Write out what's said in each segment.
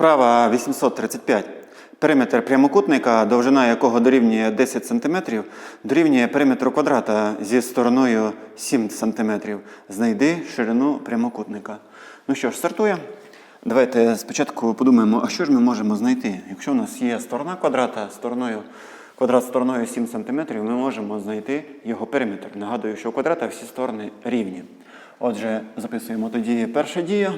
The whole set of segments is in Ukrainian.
Вправа 835. Периметр прямокутника, довжина якого дорівнює 10 см, дорівнює периметру квадрата зі стороною 7 см. Знайди ширину прямокутника. Ну що ж, стартуємо. Давайте спочатку подумаємо, а що ж ми можемо знайти? Якщо у нас є сторона квадрата стороною, квадрат стороною 7 см, ми можемо знайти його периметр. Нагадую, що у квадрата всі сторони рівні. Отже, записуємо тоді перша дія.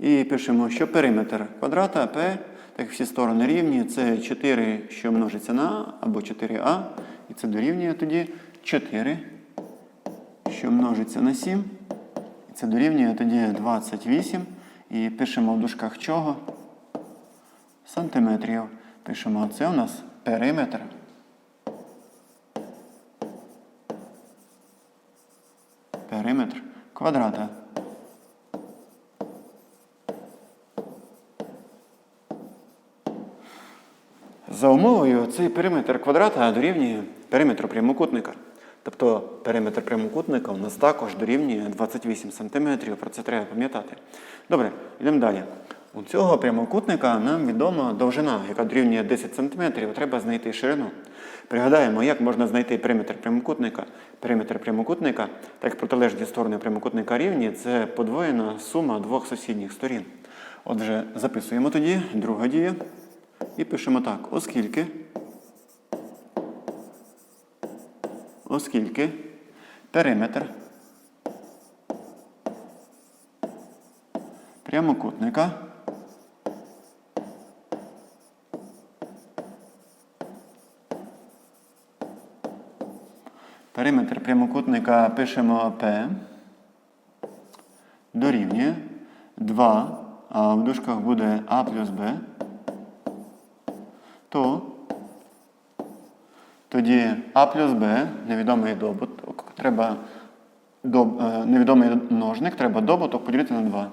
І пишемо, що периметр квадрата P, так всі сторони рівні, це 4, що множиться на А, або 4А. І це дорівнює тоді 4, що множиться на 7. І це дорівнює тоді 28. І пишемо в дужках чого? Сантиметрів. Пишемо, це у нас периметр. Периметр квадрата. За умовою цей периметр квадрата дорівнює периметру прямокутника. Тобто периметр прямокутника у нас також дорівнює 28 см, про це треба пам'ятати. Добре, йдемо далі. У цього прямокутника нам відома довжина, яка дорівнює 10 см, треба знайти ширину. Пригадаємо, як можна знайти периметр прямокутника. Периметр прямокутника, так як протилежні сторони прямокутника рівні, це подвоєна сума двох сусідніх сторін. Отже, записуємо тоді друга дія. І пишемо так, оскільки, оскільки периметр прямокутника периметр прямокутника пишемо P дорівнює 2, а в дужках буде А плюс Б то тоді А плюс Б, невідомий добуток, треба доб, е, невідомий множник, треба добуток поділити на 2.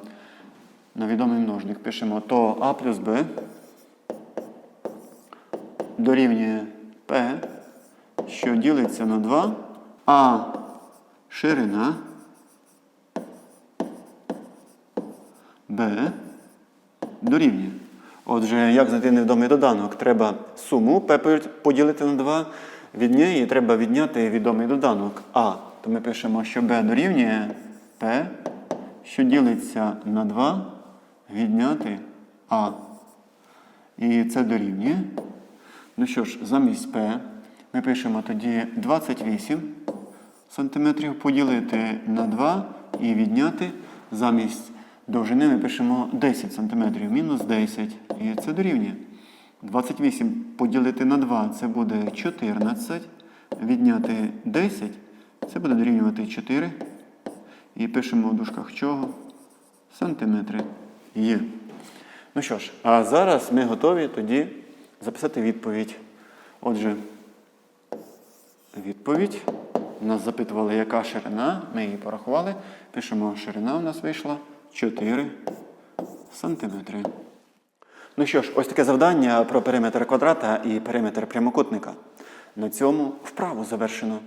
На відомий множник пишемо то А плюс Б дорівнює П, що ділиться на 2, а ширина Б дорівнює. Отже, як знайти невідомий доданок? Треба суму P поділити на 2. Від неї треба відняти відомий доданок А. То ми пишемо, що B дорівнює P, що ділиться на 2, відняти А. І це дорівнює. Ну що ж, замість P ми пишемо тоді 28 см поділити на 2 і відняти замість довжини ми пишемо 10 см, мінус 10. І це дорівнює. 28 поділити на 2 це буде 14. Відняти 10 це буде дорівнювати 4. І пишемо в дужках чого? Сантиметри. Є. Ну що ж, а зараз ми готові тоді записати відповідь. Отже, відповідь. Нас запитували, яка ширина. Ми її порахували. Пишемо, ширина у нас вийшла 4 сантиметри. Ну що ж, ось таке завдання про периметр квадрата і периметр прямокутника. На цьому вправу завершено.